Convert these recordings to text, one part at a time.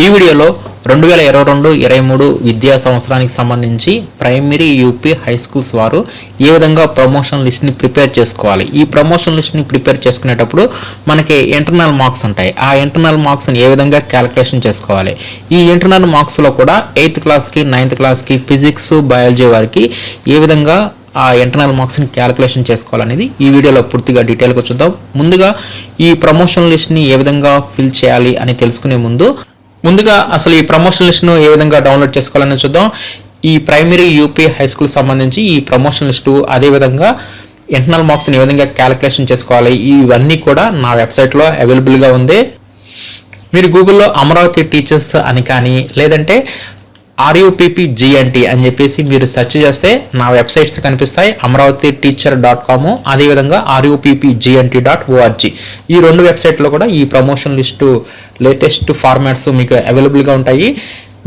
ఈ వీడియోలో రెండు వేల ఇరవై రెండు ఇరవై మూడు విద్యా సంవత్సరానికి సంబంధించి ప్రైమరీ యూపీ హై స్కూల్స్ వారు ఏ విధంగా ప్రమోషన్ లిస్ట్ని ప్రిపేర్ చేసుకోవాలి. ఈ ప్రమోషన్ లిస్ట్ని ప్రిపేర్ చేసుకునేటప్పుడు మనకి ఇంటర్నల్ మార్క్స్ ఉంటాయి. ఆ ఇంటర్నల్ మార్క్స్ని ఏ విధంగా క్యాలిక్యులేషన్ చేసుకోవాలి? ఈ ఇంటర్నల్ మార్క్స్లో కూడా ఎయిత్ క్లాస్కి నైన్త్ క్లాస్కి ఫిజిక్స్ బయాలజీ వారికి ఏ విధంగా ఆ ఇంటర్నల్ మార్క్స్ని క్యాలిక్యులేషన్ చేసుకోవాలనేది ఈ వీడియోలో పూర్తిగా డీటెయిల్గా చూద్దాం. ముందుగా ఈ ప్రమోషన్ లిస్ట్ని ఏ విధంగా ఫిల్ చేయాలి అని తెలుసుకునే ముందు ముందుగా అసలు ఈ ప్రమోషన్ లిస్ట్ను ఏ విధంగా డౌన్లోడ్ చేసుకోవాలని చూద్దాం. ఈ ప్రైమరీ యూపీ హై స్కూల్ సంబంధించి ఈ ప్రమోషన్ లిస్టు అదేవిధంగా ఇంటర్నల్ మార్క్స్ని ఏ విధంగా క్యాలిక్యులేషన్ చేసుకోవాలి? ఇవన్నీ కూడా నా వెబ్సైట్లో అవైలబుల్గా ఉంది. మీరు గూగుల్లో అమరావతి టీచర్స్ అని కానీ లేదంటే ఆర్యూపీపీ జిఎన్టీ అని చెప్పేసి మీరు సెర్చ్ చేస్తే నా వెబ్సైట్స్ కనిపిస్తాయి. అమరావతి టీచర్ డాట్ కాము అదేవిధంగా ఆర్యూపీపీ జిఎన్టీ డాట్ ఓఆర్జీ ఈ రెండు వెబ్సైట్లో కూడా ఈ ప్రమోషన్ లిస్టు లేటెస్ట్ ఫార్మాట్స్ మీకు అవైలబుల్గా ఉంటాయి.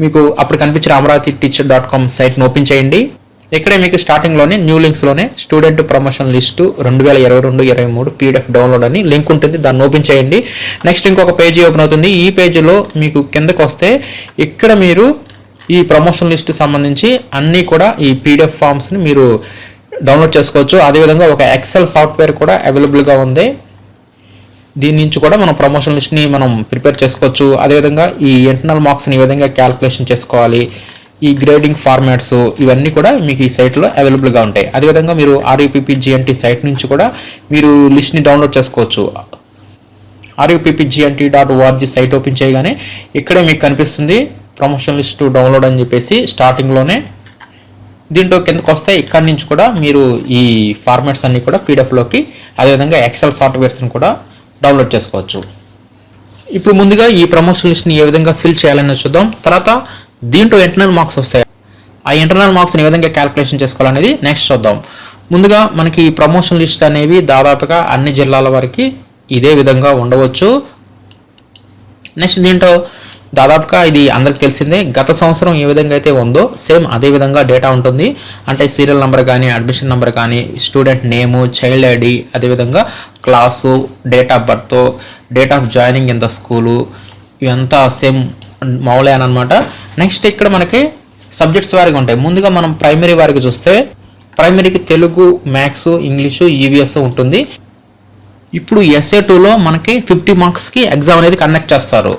మీకు అప్పుడు కనిపించిన అమరావతి టీచర్ డాట్ కామ్ సైట్ను ఓపెన్ చేయండి. ఇక్కడే మీకు స్టార్టింగ్లోనే న్యూ లింక్స్లోనే స్టూడెంట్ ప్రమోషన్ లిస్టు రెండు వేల ఇరవై రెండు ఇరవై మూడు పీడిఎఫ్ డౌన్లోడ్ అని లింక్ ఉంటుంది. దాన్ని ఓపెన్ చేయండి. నెక్స్ట్ ఇంకొక పేజీ ఓపెన్ అవుతుంది. ఈ పేజీలో మీకు కిందకు వస్తే ఇక్కడ మీరు ఈ ప్రమోషన్ లిస్ట్ సంబంధించి అన్నీ కూడా ఈ పీడిఎఫ్ ఫామ్స్ని మీరు డౌన్లోడ్ చేసుకోవచ్చు. అదేవిధంగా ఒక ఎక్సెల్ సాఫ్ట్వేర్ కూడా అవైలబుల్గా ఉంది. దీని నుంచి కూడా మనం ప్రమోషన్ లిస్ట్ని మనం ప్రిపేర్ చేసుకోవచ్చు. అదేవిధంగా ఈ ఇంటర్నల్ మార్క్స్ని ఈ విధంగా క్యాలిక్యులేషన్ చేసుకోవాలి. ఈ గ్రేడింగ్ ఫార్మాట్స్ ఇవన్నీ కూడా మీకు ఈ సైట్లో అవైలబుల్గా ఉంటాయి. అదేవిధంగా మీరు ఆర్యూపీపీ జిఎన్టీ సైట్ నుంచి కూడా మీరు లిస్ట్ని డౌన్లోడ్ చేసుకోవచ్చు. RUPP GNT dot ORG site open చేయగానే ఇక్కడే మీకు కనిపిస్తుంది. ప్రమోషన్ లిస్ట్ డౌన్లోడ్ అని చెప్పేసి స్టార్టింగ్లోనే దీంట్లో కిందకు వస్తే ఇక్కడి నుంచి కూడా మీరు ఈ ఫార్మాట్స్ అన్నీ కూడా పీడిఎఫ్లోకి అదేవిధంగా ఎక్సెల్ సాఫ్ట్వేర్స్ని కూడా డౌన్లోడ్ చేసుకోవచ్చు. ఇప్పుడు ముందుగా ఈ ప్రమోషన్ లిస్ట్ని ఏ విధంగా ఫిల్ చేయాలని చూద్దాం. తర్వాత దీంట్లో ఇంటర్నల్ మార్క్స్ వస్తాయి. ఆ ఇంటర్నల్ మార్క్స్ని ఏ విధంగా క్యాలిక్యులేషన్ చేసుకోవాలనేది నెక్స్ట్ చూద్దాం. ముందుగా మనకి ఈ ప్రమోషన్ లిస్ట్ అనేవి దాదాపుగా అన్ని జిల్లాల వరకు ఇదే విధంగా ఉండవచ్చు. నెక్స్ట్ దీంట్లో దాదాపుగా ఇది అందరికి తెలిసిందే. గత సంవత్సరం ఏ విధంగా అయితే ఉందో సేమ్ అదే విధంగా డేటా ఉంటుంది. అంటే సీరియల్ నెంబర్ కానీ అడ్మిషన్ నెంబర్ కానీ స్టూడెంట్ నేము చైల్డ్ ఐడి అదేవిధంగా class date of birth date of joining in the school ఇవంతా సేమ్ మామూలే అనమాట నెక్స్ట్ ఇక్కడ మనకి సబ్జెక్ట్స్ వారికి ఉంటాయి. ముందుగా మనం ప్రైమరీ వారికి చూస్తే ప్రైమరీకి తెలుగు మ్యాథ్స్ ఇంగ్లీషు ఈవీఎస్ ఉంటుంది. ఇప్పుడు ఎస్ఏ టూలో మనకి ఫిఫ్టీ మార్క్స్కి ఎగ్జామ్ అనేది కండక్ట్ చేస్తారు.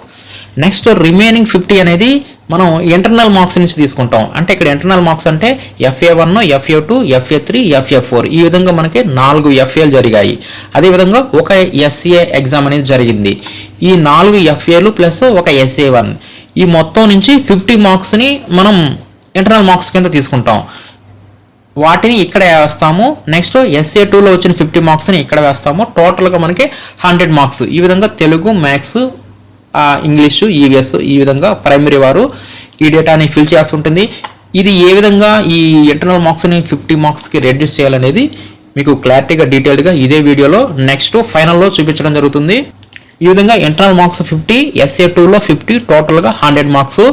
నెక్స్ట్ రిమైనింగ్ ఫిఫ్టీ అనేది మనం ఇంటర్నల్ మార్క్స్ నుంచి తీసుకుంటాం. అంటే ఇక్కడ ఇంటర్నల్ మార్క్స్ అంటే FA one FA two FA three FA four ఈ విధంగా మనకి నాలుగు ఎఫ్ఏలు జరిగాయి. అదేవిధంగా ఒక ఎస్ఏ ఎగ్జామ్ అనేది జరిగింది. ఈ నాలుగు ఎఫ్ఏలు ప్లస్ ఒక ఎస్ఏ వన్ ఈ మొత్తం నుంచి ఫిఫ్టీ మార్క్స్ని మనం ఇంటర్నల్ మార్క్స్ కింద తీసుకుంటాం. వాటిని ఇక్కడ వేస్తాము. నెక్స్ట్ ఎస్ఏ టూలో వచ్చిన ఫిఫ్టీ మార్క్స్ని ఇక్కడ వేస్తాము. టోటల్గా మనకి హండ్రెడ్ మార్క్స్ ఈ విధంగా తెలుగు మ్యాథ్స్ ఇంగ్లీషు ఈవీఎస్ ఈ విధంగా ప్రైమరీ వారు ఈ డేటాని ఫిల్ చేయాల్సి ఉంటుంది. ఇది ఏ విధంగా ఈ ఇంటర్నల్ మార్క్స్ని ఫిఫ్టీ మార్క్స్కి రెడ్యూస్ చేయాలనేది మీకు క్లారిటీగా డీటెయిల్డ్గా ఇదే వీడియోలో నెక్స్ట్ ఫైనల్లో చూపించడం జరుగుతుంది. ఈ విధంగా ఇంటర్నల్ మార్క్స్ ఫిఫ్టీ ఎస్ఏ టూలో ఫిఫ్టీ టోటల్గా హండ్రెడ్ మార్క్స్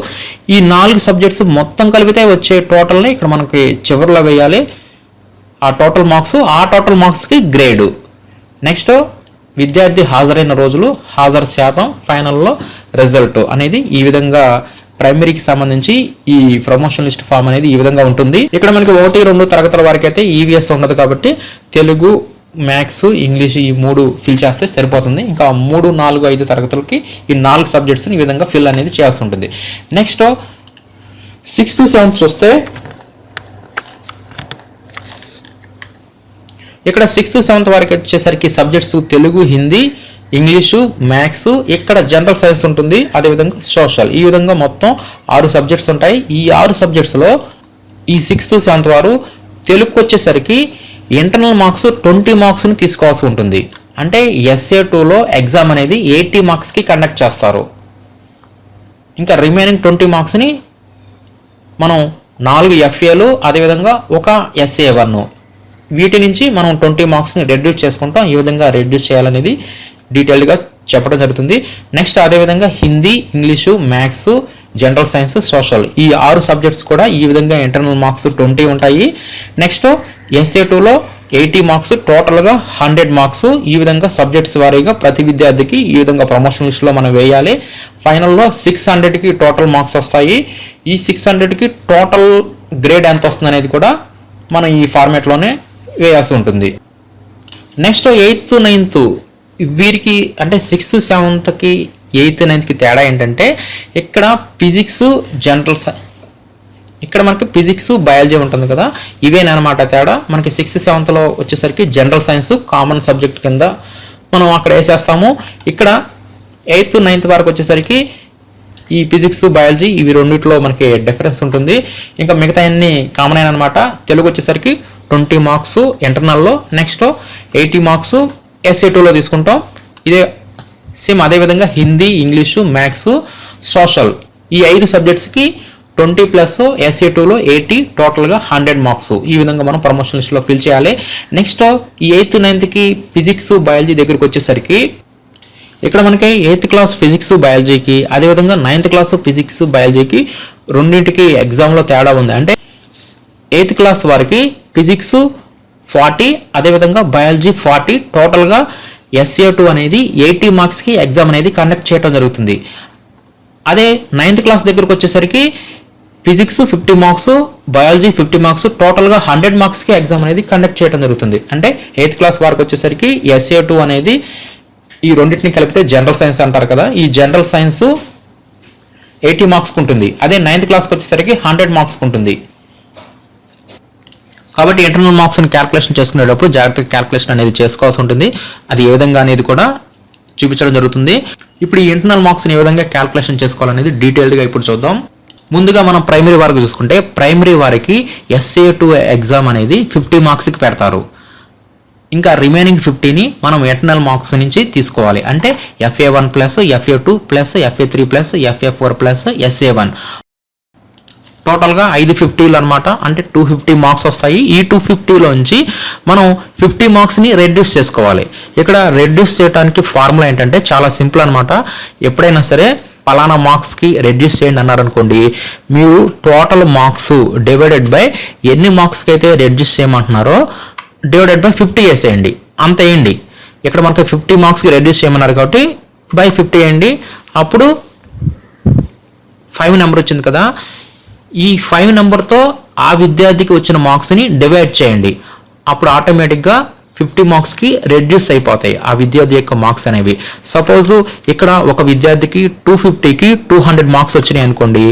ఈ నాలుగు సబ్జెక్ట్స్ మొత్తం కలిపితే వచ్చే టోటల్ని ఇక్కడ మనకి చివరిలో వేయాలి. ఆ టోటల్ మార్క్స్ ఆ టోటల్ మార్క్స్కి గ్రేడు నెక్స్ట్ విద్యార్థి హాజరైన రోజులు హాజరు శాతం ఫైనల్లో రిజల్ట్ అనేది ఈ విధంగా ప్రైమరీకి సంబంధించి ఈ ప్రమోషన్ లిస్ట్ ఫామ్ అనేది ఈ విధంగా ఉంటుంది. ఇక్కడ మనకి ఒకటి రెండు తరగతుల వరకు అయితే ఈవీఎస్ ఉండదు కాబట్టి తెలుగు మ్యాథ్స్ ఇంగ్లీష్ ఈ మూడు ఫిల్ చేస్తే సరిపోతుంది. ఇంకా మూడు నాలుగు ఐదు తరగతులకి ఈ నాలుగు సబ్జెక్ట్స్ని ఈ విధంగా ఫిల్ అనేది చేయాల్సి ఉంటుంది. నెక్స్ట్ సిక్స్త్ సెవెంత్ చూస్తే ఇక్కడ సిక్స్త్ సెవెంత్ వరకు వచ్చేసరికి subjects Telugu Hindi English maths ఇక్కడ జనరల్ సైన్స్ ఉంటుంది. అదేవిధంగా సోషల్ ఈ విధంగా మొత్తం ఆరు సబ్జెక్ట్స్ ఉంటాయి. ఈ ఆరు సబ్జెక్ట్స్లో ఈ సిక్స్త్ సెవెంత్ వారు తెలుగుకి వచ్చేసరికి ఇంటర్నల్ మార్క్స్ ట్వంటీ మార్క్స్ని తీసుకోవాల్సి ఉంటుంది. అంటే ఎస్ఏ టూలో ఎగ్జామ్ అనేది ఎయిటీ మార్క్స్కి కండక్ట్ చేస్తారు. ఇంకా రిమైనింగ్ ట్వంటీ మార్క్స్ని మనం నాలుగు ఎఫ్ఏలు అదేవిధంగా ఒక ఎస్ఏ వన్ వీటి నుంచి మనం ట్వంటీ మార్క్స్ని రెడ్యూస్ చేసుకుంటాం. ఈ విధంగా రెడ్యూస్ చేయాలనేది డీటెయిల్డ్గా చెప్పడం జరుగుతుంది. నెక్స్ట్ అదేవిధంగా Hindi English maths general science social ఈ ఆరు సబ్జెక్ట్స్ కూడా ఈ విధంగా ఇంటర్నల్ మార్క్స్ ట్వంటీ ఉంటాయి. నెక్స్ట్ ఎస్ఏ టూలో ఎయిటీ మార్క్స్ టోటల్గా హండ్రెడ్ మార్క్స్ ఈ విధంగా సబ్జెక్ట్స్ వారీగా ప్రతి విద్యార్థికి ఈ విధంగా ప్రమోషన్ లిస్ట్లో మనం వేయాలి. ఫైనల్లో సిక్స్ హండ్రెడ్కి టోటల్ మార్క్స్ వస్తాయి. ఈ సిక్స్ హండ్రెడ్కి టోటల్ గ్రేడ్ ఎంత వస్తుంది అనేది కూడా మనం ఈ ఫార్మేట్లోనే వేయాల్సి ఉంటుంది. నెక్స్ట్ ఎయిత్ నైన్త్ వీరికి అంటే సిక్స్త్ సెవెంత్కి ఎయిత్ నైన్త్కి తేడా ఏంటంటే ఇక్కడ ఫిజిక్స్ జనరల్ ఇక్కడ మనకి ఫిజిక్స్ బయాలజీ ఉంటుంది కదా. ఇవేనమాట తేడా. మనకి సిక్స్త్ సెవెంత్లో వచ్చేసరికి జనరల్ సైన్స్ కామన్ సబ్జెక్ట్ కింద మనం అక్కడ వేసేస్తాము. ఇక్కడ ఎయిత్ నైన్త్ వరకు వచ్చేసరికి ఈ ఫిజిక్స్ బయాలజీ ఇవి రెండిట్లో మనకి డిఫరెన్స్ ఉంటుంది. ఇంకా మిగతా అన్ని కామన్ అయిన అనమాట తెలుగు వచ్చేసరికి ట్వంటీ మార్క్స్ ఇంటర్నల్లో నెక్స్ట్ ఎయిటీ మార్క్స్ ఎస్ఏ టూలో తీసుకుంటాం. ఇదే సేమ్ అదేవిధంగా హిందీ ఇంగ్లీషు మ్యాథ్స్ సోషల్. ఈ ఐదు సబ్జెక్ట్స్కి ట్వంటీ ప్లస్ ఎస్ఏ టూలో ఎయిటీ టోటల్గా హండ్రెడ్ మార్క్స్. ఈ విధంగా మనం ప్రమోషన్ లిస్ట్లో ఫిల్ చేయాలి. నెక్స్ట్ ఈ ఎయిత్ నైన్త్కి ఫిజిక్స్ బయాలజీ దగ్గరికి వచ్చేసరికి ఇక్కడ మనకి ఎయిత్ క్లాస్ ఫిజిక్స్ బయాలజీకి అదేవిధంగా నైన్త్ క్లాస్ ఫిజిక్స్ బయాలజీకి రెండింటికి ఎగ్జామ్లో తేడా ఉంది. అంటే ఎయిత్ క్లాస్ వారికి ఫిజిక్స్ ఫార్టీ అదేవిధంగా బయాలజీ ఫార్టీ టోటల్గా ఎస్ఏ టూ అనేది ఎయిటీ మార్క్స్కి ఎగ్జామ్ అనేది కండక్ట్ చేయడం జరుగుతుంది. అదే నైన్త్ క్లాస్ దగ్గరకు వచ్చేసరికి physics fifty marks biology fifty marks టోటల్గా హండ్రెడ్ మార్క్స్కి ఎగ్జామ్ అనేది కండక్ట్ చేయడం జరుగుతుంది. అంటే ఎయిత్ క్లాస్ వరకు వచ్చేసరికి ఎస్ఏ టూ అనేది ఈ రెండింటిని కలిపితే జనరల్ సైన్స్ అంటారు కదా ఈ జనరల్ సైన్స్ ఎయిటీ మార్క్స్కి ఉంటుంది. అదే నైన్త్ క్లాస్కి వచ్చేసరికి హండ్రెడ్ మార్క్స్కి ఉంటుంది. కాబట్టి ఇంటర్నల్ మార్క్స్ని క్యాల్కులేషన్ చేసుకునేటప్పుడు జాగ్రత్తగా క్యాల్కులేషన్ అనేది చేసుకోవాల్సి ఉంటుంది. అది ఏ విధంగా అనేది కూడా చూపించడం జరుగుతుంది. ఇప్పుడు ఈ ఇంటర్నల్ మార్క్స్ని ఏ విధంగా క్యాల్కులేషన్ చేసుకోవాలనేది డీటెయిల్డ్గా ఇప్పుడు చూద్దాం. ముందుగా మనం ప్రైమరీ వారికి చూసుకుంటే ప్రైమరీ వారికి ఎస్ఏ టు ఎగ్జామ్ అనేది ఫిఫ్టీ మార్క్స్కి పెడతారు. ఇంకా రిమైనింగ్ ఫిఫ్టీని మనం ఇంటర్నల్ మార్క్స్ నుంచి తీసుకోవాలి. అంటే FA one plus FA two plus FA three plus FA four plus SA one టోటల్గా ఐదు ఫిఫ్టీలు అనమాట అంటే టూ ఫిఫ్టీ మార్క్స్ వస్తాయి. ఈ టూ ఫిఫ్టీలోంచి మనం ఫిఫ్టీ మార్క్స్ని రెడ్యూస్ చేసుకోవాలి. ఇక్కడ రెడ్యూస్ చేయడానికి ఫార్ములా ఏంటంటే చాలా సింపుల్ అనమాట ఎప్పుడైనా సరే పలానా మార్క్స్కి రెడ్యూస్ చేయండి అన్నారనుకోండి మీరు టోటల్ మార్క్స్ డివైడెడ్ బై ఎన్ని మార్క్స్కి అయితే రెడ్యూస్ చేయమంటున్నారో డివైడెడ్ బై ఫిఫ్టీ వేసేయండి. అంత వేయండి. ఇక్కడ మనకి ఫిఫ్టీ మార్క్స్కి రెడ్యూస్ చేయమన్నారు కాబట్టి బై ఫిఫ్టీ వేయండి. అప్పుడు ఫైవ్ నెంబర్ వచ్చింది కదా. ఈ ఫైవ్ నెంబర్తో ఆ విద్యార్థికి వచ్చిన మార్క్స్ని డివైడ్ చేయండి. అప్పుడు ఆటోమేటిక్గా ఫిఫ్టీ మార్క్స్కి రెడ్యూస్ అయిపోతాయి ఆ విద్యార్థి యొక్క మార్క్స్ అనేవి. సపోజ్ ఇక్కడ ఒక విద్యార్థికి టూ ఫిఫ్టీకి టూ హండ్రెడ్ మార్క్స్ వచ్చినాయి అనుకోండి.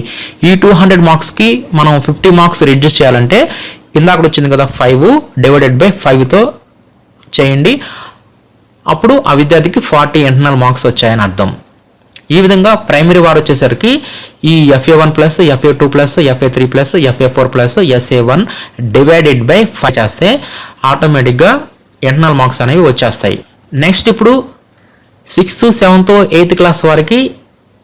ఈ టూ హండ్రెడ్ మార్క్స్కి మనం ఫిఫ్టీ మార్క్స్ రెడ్యూస్ చేయాలంటే ఇందాక వచ్చింది కదా ఫైవ్ డివైడెడ్ బై ఫైవ్తో చేయండి. అప్పుడు ఆ విద్యార్థికి ఫార్టీ ఇంటర్నల్ మార్క్స్ వచ్చాయని అర్థం. ఈ విధంగా ప్రైమరీ వారు వచ్చేసరికి ఈ FA one plus FA two plus FA three plus FA four plus SA one divided by five చేస్తే ఆటోమేటిక్గా ఇంటర్నల్ మార్క్స్ అనేవి వచ్చేస్తాయి. నెక్స్ట్ ఇప్పుడు సిక్స్త్ సెవెంత్ ఎయిత్ క్లాస్ వారికి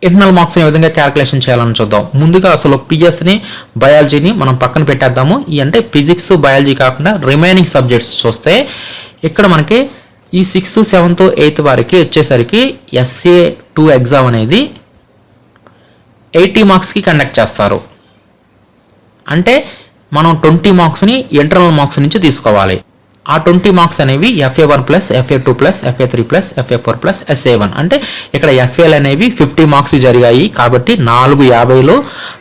ఇంటర్నల్ మార్క్స్ ఏ విధంగా క్యాల్కులేషన్ చేయాలని చూద్దాం. ముందుగా అసలు పిఎస్ని బయాలజీని మనం పక్కన పెట్టేద్దాము. ఈ అంటే ఫిజిక్స్ బయాలజీ కాకుండా రిమైనింగ్ సబ్జెక్ట్స్ చూస్తే ఇక్కడ మనకి ఈ సిక్స్త్ సెవెంత్ ఎయిత్ వారికి వచ్చేసరికి ఎస్ఏ టూ ఎగ్జామ్ అనేది ఎయిటీ మార్క్స్కి కండక్ట్ చేస్తారు. అంటే మనం ట్వంటీ మార్క్స్ని ఇంటర్నల్ మార్క్స్ నుంచి తీసుకోవాలి. ఆ ట్వంటీ మార్క్స్ అనేవి FA one plus FA two plus FA three plus FA four plus SA one అంటే ఇక్కడ ఎఫ్ఏలు అనేవి ఫిఫ్టీ మార్క్స్ జరిగాయి కాబట్టి నాలుగు యాభైలో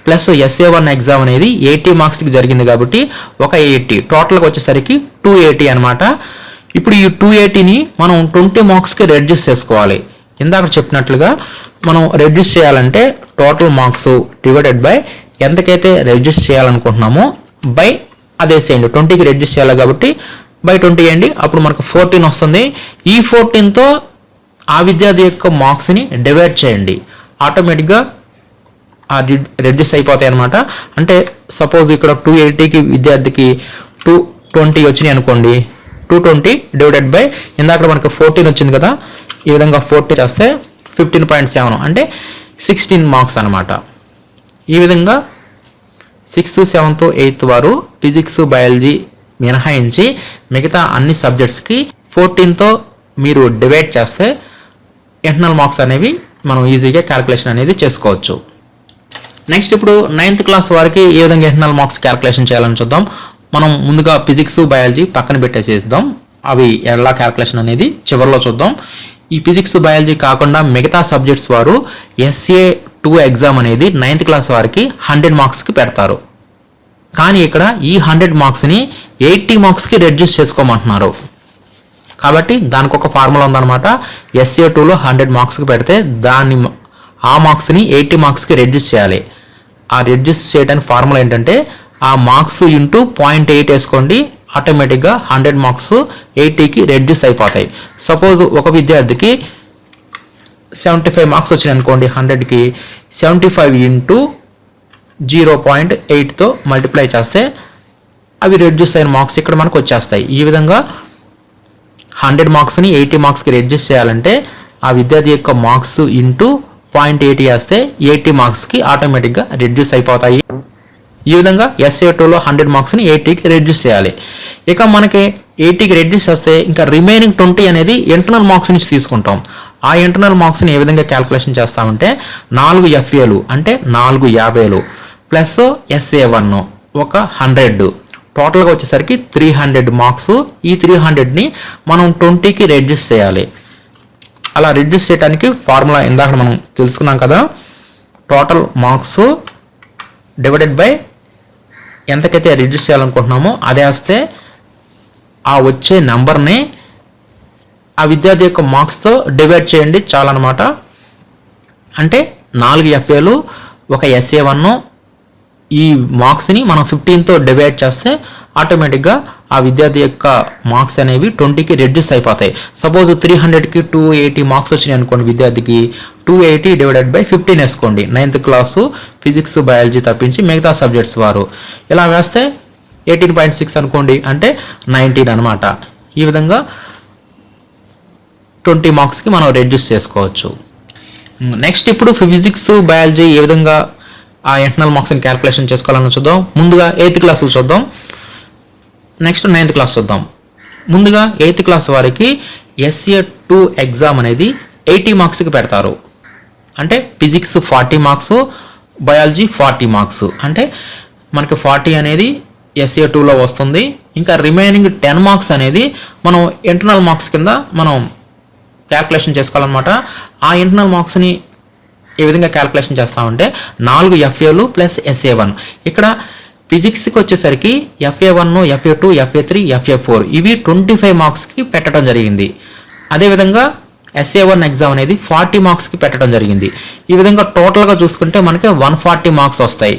ప్లస్ ఎస్ఏ వన్ ఎగ్జామ్ అనేది ఎయిటీ మార్క్స్కి జరిగింది కాబట్టి ఒక ఎయిటీ టోటల్గా వచ్చేసరికి టూ ఎయిటీ అనమాట ఇప్పుడు ఈ టూ ఎయిటీని మనం ట్వంటీ మార్క్స్కి రెడ్యూస్ చేసుకోవాలి. ఇందాక చెప్పినట్లుగా మనం రెడ్యూస్ చేయాలంటే టోటల్ మార్క్స్ డివైడెడ్ బై ఎంతకైతే రెడ్యూస్ చేయాలనుకుంటున్నామో బై అదే చేయండి. ట్వంటీకి రెడ్యూస్ చేయాలి కాబట్టి బై ట్వంటీ వేయండి. అప్పుడు మనకు ఫోర్టీన్ వస్తుంది. ఈ ఫోర్టీన్తో ఆ విద్యార్థి యొక్క మార్క్స్ని డివైడ్ చేయండి. ఆటోమేటిక్గా రెడ్యూస్ అయిపోతాయి అనమాట అంటే సపోజ్ ఇక్కడ టూ ఎయిటీకి విద్యార్థికి టూ ట్వంటీ వచ్చినాయి అనుకోండి. టూ ట్వంటీ డివైడెడ్ బై ఇందాక మనకు ఫోర్టీన్ వచ్చింది కదా ఈ విధంగా ఫోర్టీ చేస్తే ఫిఫ్టీన్ పాయింట్ సెవెన్ అంటే సిక్స్టీన్ మార్క్స్ అనమాట ఈ విధంగా సిక్స్త్ సెవెంత్ ఎయిత్ వారు ఫిజిక్స్ బయాలజీ మినహాయించి మిగతా అన్ని సబ్జెక్ట్స్కి ఫోర్టీన్తో మీరు డివైడ్ చేస్తే ఇంటర్నల్ మార్క్స్ అనేవి మనం ఈజీగా క్యాలిక్యులేషన్ అనేది చేసుకోవచ్చు. నెక్స్ట్ ఇప్పుడు నైన్త్ క్లాస్ వారికి ఏ విధంగా ఇంటర్నల్ మార్క్స్ క్యాలిక్యులేషన్ చేయాలని చూద్దాం. మనం ముందుగా ఫిజిక్స్ బయాలజీ పక్కన పెట్టేసేద్దాం. అవి ఎలా క్యాల్కులేషన్ అనేది చివరిలో చూద్దాం. ఈ ఫిజిక్స్ బయాలజీ కాకుండా మిగతా సబ్జెక్ట్స్ వారు ఎస్ఏ టూ ఎగ్జామ్ అనేది నైన్త్ క్లాస్ వారికి హండ్రెడ్ మార్క్స్కి పెడతారు. కానీ ఇక్కడ ఈ హండ్రెడ్ మార్క్స్ని ఎయిటీ మార్క్స్కి రెడ్యూస్ చేసుకోమంటున్నారు. కాబట్టి దానికి ఒక ఫార్ములా ఉందన్నమాట. ఎస్ఏ టూలో హండ్రెడ్ మార్క్స్కి పెడితే దాన్ని ఆ మార్క్స్ని ఎయిటీ మార్క్స్కి రెడ్యూస్ చేయాలి. ఆ రెడ్యూస్ చేయడానికి ఫార్ములా ఏంటంటే ఆ మార్క్స్ ఇంటూ పాయింట్ ఎయిట్ వేసుకోండి ఆటోమేటిక్గా హండ్రెడ్ మార్క్స్ ఎయిటీకి రెడ్యూస్ అయిపోతాయి. సపోజ్ ఒక విద్యార్థికి సెవెంటీ ఫైవ్ మార్క్స్ వచ్చినాయి అనుకోండి హండ్రెడ్కి seventy five into zero point ఎయిట్తో multiply చేస్తే అవి రెడ్యూస్ అయిన మార్క్స్ ఇక్కడ మనకు వచ్చేస్తాయి. ఈ విధంగా హండ్రెడ్ మార్క్స్ని ఎయిటీ మార్క్స్కి రెడ్యూస్ చేయాలంటే ఆ విద్యార్థి యొక్క మార్క్స్ ఇంటూ పాయింట్ ఎయిటీ వేస్తే ఎయిటీ మార్క్స్కి ఆటోమేటిక్గా రెడ్యూస్ అయిపోతాయి. ఈ విధంగా ఎస్ఏ టూలో హండ్రెడ్ మార్క్స్ని ఎయిటీకి రెడ్యూస్ చేయాలి. ఇక మనకి ఎయిటీకి రెడ్యూస్ చేస్తే ఇంకా రిమైనింగ్ ట్వంటీ అనేది ఇంటర్నల్ మార్క్స్ నుంచి తీసుకుంటాం. ఆ ఇంటర్నల్ మార్క్స్ని ఏ విధంగా క్యాల్కులేషన్ చేస్తామంటే నాలుగు ఎఫ్ఏలు అంటే నాలుగు యాభైలు ప్లస్ ఎస్ఏ వన్ ఒక హండ్రెడ్ టోటల్గా వచ్చేసరికి త్రీ హండ్రెడ్ మార్క్స్ ఈ త్రీ హండ్రెడ్ని మనం ట్వంటీకి రెడ్యూస్ చేయాలి. అలా రెడ్యూస్ చేయడానికి ఫార్ములా ఇందాక మనం తెలుసుకున్నాం కదా. టోటల్ మార్క్స్ డివైడెడ్ బై ఎంతకైతే రెడ్యూస్ చేయాలనుకుంటున్నామో అదే వస్తే ఆ వచ్చే నెంబర్ని ఆ విద్యార్థి యొక్క మార్క్స్తో డివైడ్ చేయండి చాలన్నమాట. అంటే నాలుగు ఎఫ్ఏలు ఒక ఎస్ఏ వన్ ఈ మార్క్స్ని మనం ఫిఫ్టీన్తో డివైడ్ చేస్తే ఆటోమేటిక్గా ఆ విద్యార్థి యొక్క మార్క్స్ అనేవి ట్వంటీకి రెడ్యూస్ అయిపోతాయి. సపోజ్ త్రీ హండ్రెడ్కి టూ ఎయిటీ మార్క్స్ వచ్చినాయి అనుకోండి విద్యార్థికి two eighty divided by fifteen వేసుకోండి. నైన్త్ క్లాసు ఫిజిక్స్ బయాలజీ తప్పించి మిగతా సబ్జెక్ట్స్ వారు. ఇలా వేస్తే ఎయిటీన్ పాయింట్ సిక్స్ అనుకోండి అంటే నైన్టీన్ అనమాట ఈ విధంగా ట్వంటీ మార్క్స్కి మనం రెడ్యూస్ చేసుకోవచ్చు. నెక్స్ట్ ఇప్పుడు ఫిజిక్స్ బయాలజీ ఏ విధంగా ఆ ఇంటర్నల్ మార్క్స్ని క్యాల్కులేషన్ చేసుకోవాలని చూద్దాం. ముందుగా ఎయిత్ క్లాస్ చూద్దాం. నెక్స్ట్ నైన్త్ క్లాస్ చూద్దాం. ముందుగా ఎయిత్ క్లాస్ వారికి ఎస్ఏ టూ ఎగ్జామ్ అనేది ఎయిటీ మార్క్స్కి పెడతారు. అంటే physics forty marks biology forty marks అంటే మనకి ఫార్టీ అనేది ఎస్ఏ టూలో వస్తుంది. ఇంకా రిమైనింగ్ టెన్ మార్క్స్ అనేది మనం ఇంటర్నల్ మార్క్స్ కింద మనం క్యాల్కులేషన్ చేసుకోవాలన్నమాట. ఆ ఇంటర్నల్ మార్క్స్ని ఏ విధంగా క్యాల్కులేషన్ చేస్తామంటే నాలుగు ఎఫ్ఏలు ప్లస్ ఎస్ఏ వన్ ఇక్కడ ఫిజిక్స్కి వచ్చేసరికి FA one FA two FA three FA four ఇవి ట్వంటీ ఫైవ్ మార్క్స్కి పెట్టడం జరిగింది. అదేవిధంగా ఎస్ఏ వన్ ఎగ్జామ్ అనేది ఫార్టీ మార్క్స్కి పెట్టడం జరిగింది. ఈ విధంగా టోటల్గా చూసుకుంటే మనకి వన్ ఫార్టీ మార్క్స్ వస్తాయి.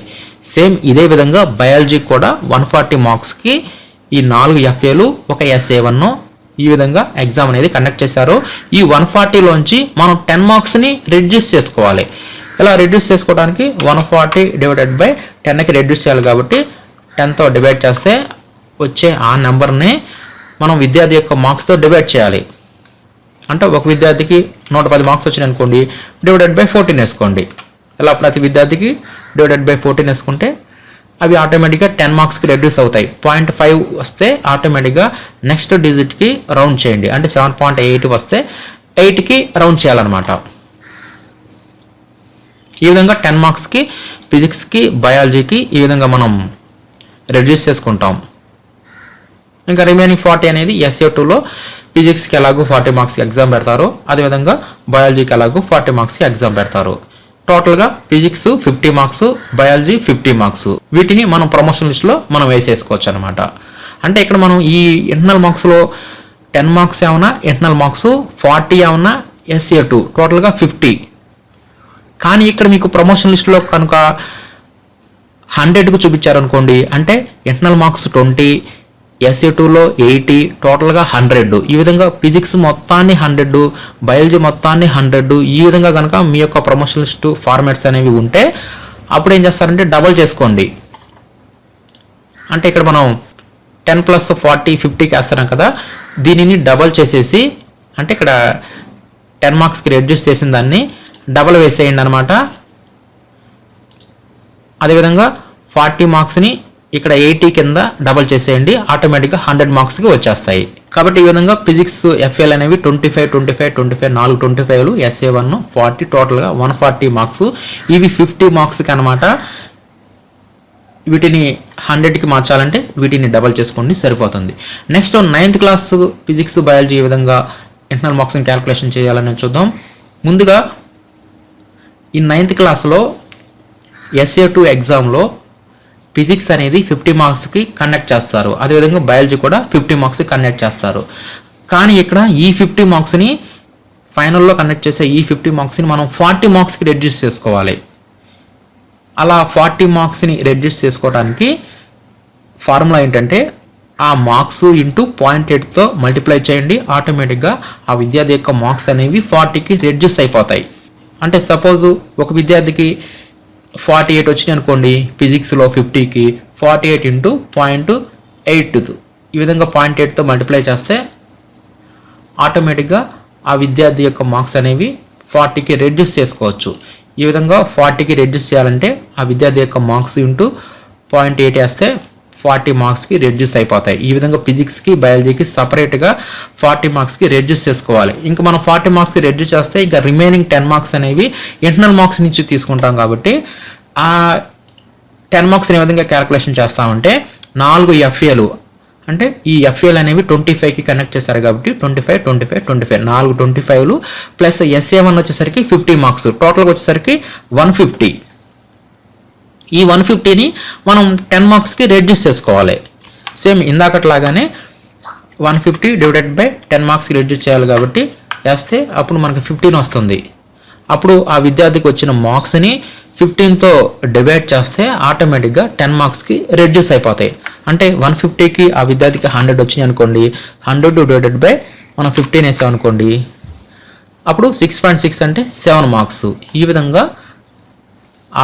సేమ్ ఇదే విధంగా బయాలజీ కూడా వన్ ఫార్టీ మార్క్స్కి ఈ నాలుగు ఎఫ్ఏలు ఒక ఎస్ఏ వన్ ఈ విధంగా ఎగ్జామ్ అనేది కండక్ట్ చేశారు. ఈ వన్ ఫార్టీలోంచి మనం టెన్ మార్క్స్ని రిడ్యూస్ చేసుకోవాలి. ఇలా రిడ్యూస్ చేసుకోవడానికి వన్ ఫార్టీ డివైడెడ్ బై టెన్కి రెడ్యూస్ చేయాలి కాబట్టి టెన్తో డివైడ్ చేస్తే వచ్చే ఆ నెంబర్ని మనం విద్యార్థి యొక్క మార్క్స్తో డివైడ్ చేయాలి. అంటే ఒక విద్యార్థికి నూట పది మార్క్స్ వచ్చినాయి అనుకోండి డివైడెడ్ బై ఫోర్టీన్ వేసుకోండి. ఇలా ప్రతి విద్యార్థికి డివైడెడ్ బై ఫోర్టీన్ వేసుకుంటే అవి ఆటోమేటిక్గా టెన్ మార్క్స్కి రెడ్యూస్ అవుతాయి. పాయింట్ ఫైవ్ వస్తే ఆటోమేటిక్గా నెక్స్ట్ డిజిట్కి రౌండ్ చేయండి. అంటే సెవెన్ పాయింట్ ఎయిట్ వస్తే ఎయిట్కి రౌండ్ చేయాలన్నమాట. ఈ విధంగా టెన్ మార్క్స్కి ఫిజిక్స్కి బయాలజీకి ఈ విధంగా మనం రెడ్యూస్ చేసుకుంటాం. ఇంకా రిమైనింగ్ ఫార్టీ అనేది ఎస్ఏ టూలో ఫిజిక్స్కి ఎలాగో ఫార్టీ మార్క్స్కి ఎగ్జామ్ పెడతారు. అదేవిధంగా బయాలజీకి ఎలాగో ఫార్టీ మార్క్స్కి ఎగ్జామ్ పెడతారు. టోటల్గా physics fifty marks biology fifty marks వీటిని మనం ప్రమోషన్ లిస్ట్లో మనం వేసేసుకోవచ్చు అనమాట అంటే ఇక్కడ మనం ఈ ఇంటర్నల్ మార్క్స్లో టెన్ మార్క్స్ ఏమన్నా ఇంటర్నల్ మార్క్స్ ఫార్టీ ఏమన్నా ఎస్ఏ టూ టోటల్గా ఫిఫ్టీ కానీ ఇక్కడ మీకు ప్రమోషన్ లిస్టులో కనుక హండ్రెడ్కు చూపించారనుకోండి అంటే ఇంటర్నల్ మార్క్స్ ట్వంటీ ఎస్ఏ టూలో ఎయిటీ టోటల్గా హండ్రెడ్ ఈ విధంగా ఫిజిక్స్ మొత్తాన్ని హండ్రెడ్ బయాలజీ మొత్తాన్ని హండ్రెడ్ ఈ విధంగా కనుక మీ యొక్క ప్రమోషన్ లిస్ట్ ఫార్మాట్స్ అనేవి ఉంటే అప్పుడు ఏం చేస్తారంటే డబల్ చేసుకోండి. అంటే ఇక్కడ మనం టెన్ ప్లస్ ఫార్టీ ఫిఫ్టీకి వేస్తున్నాం కదా దీనిని డబల్ చేసేసి అంటే ఇక్కడ టెన్ మార్క్స్కి రెడ్యూస్ చేసిన దాన్ని డబల్ వేసేయండి అనమాట అదేవిధంగా ఫార్టీ మార్క్స్ని ఇక్కడ ఎయిటీ కింద డబల్ చేసేయండి. ఆటోమేటిక్గా హండ్రెడ్ మార్క్స్కి వచ్చేస్తాయి. కాబట్టి ఈ విధంగా ఫిజిక్స్ ఎఫ్ఎల్ అనేవి twenty five twenty five twenty five నాలుగు ట్వంటీ ఫైవ్లు ఎస్ఏ వన్ ఫార్టీ టోటల్గా వన్ ఫార్టీ మార్క్స్. ఇవి ఫిఫ్టీ మార్క్స్కి అనమాట వీటిని హండ్రెడ్కి మార్చాలంటే వీటిని డబల్ చేసుకోండి సరిపోతుంది. Next ninth class physics biology ఈ విధంగా ఇంటర్నల్ మార్క్స్ని క్యాలిక్యులేషన్ చేయాలని చూద్దాం. ముందుగా ఈ నైన్త్ క్లాస్లో ఎస్ఏ టూ ఎగ్జామ్లో ఫిజిక్స్ అనేది ఫిఫ్టీ మార్క్స్కి కండక్ట్ చేస్తారు. అదేవిధంగా బయాలజీ కూడా ఫిఫ్టీ మార్క్స్కి కండక్ట్ చేస్తారు. కానీ ఇక్కడ ఈ ఫిఫ్టీ మార్క్స్ని ఫైనల్లో కండక్ట్ చేసే ఈ ఫిఫ్టీ మార్క్స్ని మనం ఫార్టీ మార్క్స్కి రెడ్యూస్ చేసుకోవాలి. అలా ఫార్టీ మార్క్స్ని రెడ్యూస్ చేసుకోవడానికి ఫార్ములా ఏంటంటే ఆ మార్క్స్ ఇంటూ పాయింట్ ఎయిట్తో మల్టిప్లై చేయండి. ఆటోమేటిక్గా ఆ విద్యార్థి యొక్క మార్క్స్ అనేవి ఫార్టీకి రెడ్యూస్ అయిపోతాయి. అంటే సపోజ్ ఒక విద్యార్థికి ఫార్టీ ఎయిట్ వచ్చినాయి అనుకోండి ఫిజిక్స్లో ఫిఫ్టీకి forty eight into point eight ఈ విధంగా పాయింట్ ఎయిట్తో మల్టిప్లై చేస్తే ఆటోమేటిక్గా ఆ విద్యార్థి యొక్క మార్క్స్ అనేవి ఫార్టీకి రెడ్యూస్ చేసుకోవచ్చు. ఈ విధంగా ఫార్టీకి రెడ్యూస్ చేయాలంటే ఆ విద్యార్థి యొక్క మార్క్స్ ఇంటూ పాయింట్ ఎయిట్ వేస్తే ఫార్టీ మార్క్స్కి రెడ్యూస్ అయిపోతాయి. ఈ విధంగా ఫిజిక్స్కి బయాలజీకి సపరేట్గా ఫార్టీ మార్క్స్కి రెడ్యూస్ చేసుకోవాలి. ఇంకా మనం ఫార్టీ మార్క్స్కి రెడ్యూస్ చేస్తే ఇంకా రిమైనింగ్ టెన్ మార్క్స్ అనేవి ఇంటర్నల్ మార్క్స్ నుంచి తీసుకుంటాం కాబట్టి ఆ టెన్ మార్క్స్ ఏ విధంగా క్యాలిక్యులేషన్ చేస్తామంటే నాలుగు ఎఫ్ఏలు అంటే ఈ ఎఫ్ఏలు అనేవి ట్వంటీ ఫైవ్కి కనెక్ట్ చేశారు కాబట్టి twenty five twenty five twenty five నాలుగు ట్వంటీ ఫైవ్లు ప్లస్ ఎస్ఏ వన్ వచ్చేసరికి ఫిఫ్టీ మార్క్స్ టోటల్గా వచ్చేసరికి వన్ ఫిఫ్టీ ఈ వన్ ఫిఫ్టీని మనం టెన్ మార్క్స్కి రెడ్యూస్ చేసుకోవాలి. Same ఇందాకట్లాగానే one fifty divided by ten మార్క్స్కి రెడ్యూస్ చేయాలి కాబట్టి వేస్తే అప్పుడు మనకి ఫిఫ్టీన్ వస్తుంది. అప్పుడు ఆ విద్యార్థికి వచ్చిన మార్క్స్ని ఫిఫ్టీన్తో డివైడ్ చేస్తే ఆటోమేటిక్గా టెన్ మార్క్స్కి రెడ్యూస్ అయిపోతాయి. అంటే వన్ ఫిఫ్టీకి ఆ విద్యార్థికి హండ్రెడ్ వచ్చినాయి అనుకోండి హండ్రెడ్ డివైడెడ్ బై మనం ఫిఫ్టీన్ వేసాం అనుకోండి అప్పుడు సిక్స్ పాయింట్ సిక్స్ అంటే సెవెన్ మార్క్స్ ఈ విధంగా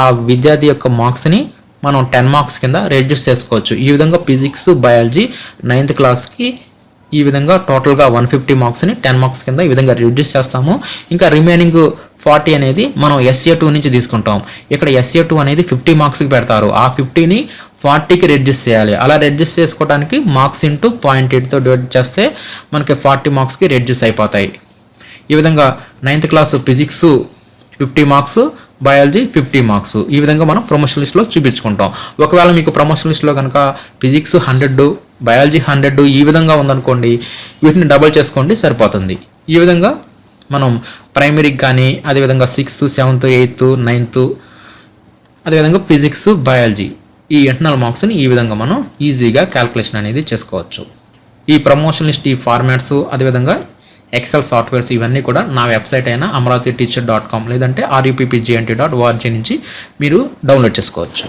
ఆ విద్యార్థి యొక్క మార్క్స్ని మనం టెన్ మార్క్స్ కింద రెడ్యూస్ చేసుకోవచ్చు. ఈ విధంగా ఫిజిక్స్ బయాలజీ నైన్త్ క్లాస్కి ఈ విధంగా టోటల్గా వన్ ఫిఫ్టీ మార్క్స్ని టెన్ మార్క్స్ కింద ఈ విధంగా రెడ్యూస్ చేస్తాము. ఇంకా రిమైనింగ్ ఫార్టీ అనేది మనం ఎస్ఏ టూ నుంచి తీసుకుంటాం. ఇక్కడ ఎస్ఏ టూ అనేది ఫిఫ్టీ మార్క్స్కి పెడతారు. ఆ ఫిఫ్టీని ఫార్టీకి రెడ్యూస్ చేయాలి. అలా రెడ్యూస్ చేసుకోవడానికి మార్క్స్ ఇంటూ పాయింట్ ఎయిట్తో డివైడ్ చేస్తే మనకి ఫార్టీ మార్క్స్కి రెడ్యూస్ అయిపోతాయి. ఈ విధంగా ninth class physics fifty marks biology fifty marks. ఈ విధంగా మనం ప్రమోషన్ లిస్ట్లో చూపించుకుంటాం. ఒకవేళ మీకు ప్రమోషన్ లిస్ట్లో కనుక ఫిజిక్స్ హండ్రెడ్ బయాలజీ హండ్రెడ్ ఈ విధంగా ఉందనుకోండి వీటిని డబుల్ చేసుకోండి సరిపోతుంది. ఈ విధంగా మనం ప్రైమరీకి కానీ అదేవిధంగా సిక్స్త్ సెవెంత్ ఎయిత్ నైన్త్ అదేవిధంగా ఫిజిక్స్ బయాలజీ ఈ ఇంటర్నల్ మార్క్స్ని ఈ విధంగా మనం ఈజీగా క్యాల్కులేషన్ అనేది చేసుకోవచ్చు. ఈ ప్రమోషన్ లిస్ట్ ఈ ఫార్మాట్స్ అదేవిధంగా ఎక్సెల్ సాఫ్ట్వేర్స్ ఇవన్నీ కూడా నా వెబ్సైట్ అయిన అమరావతి టీచర్ డాట్ కామ్ లేదంటే ఆర్యూపీపీజీఎన్టీ డాట్ ఓఆర్జీ నుంచి మీరు డౌన్లోడ్ చేసుకోవచ్చు.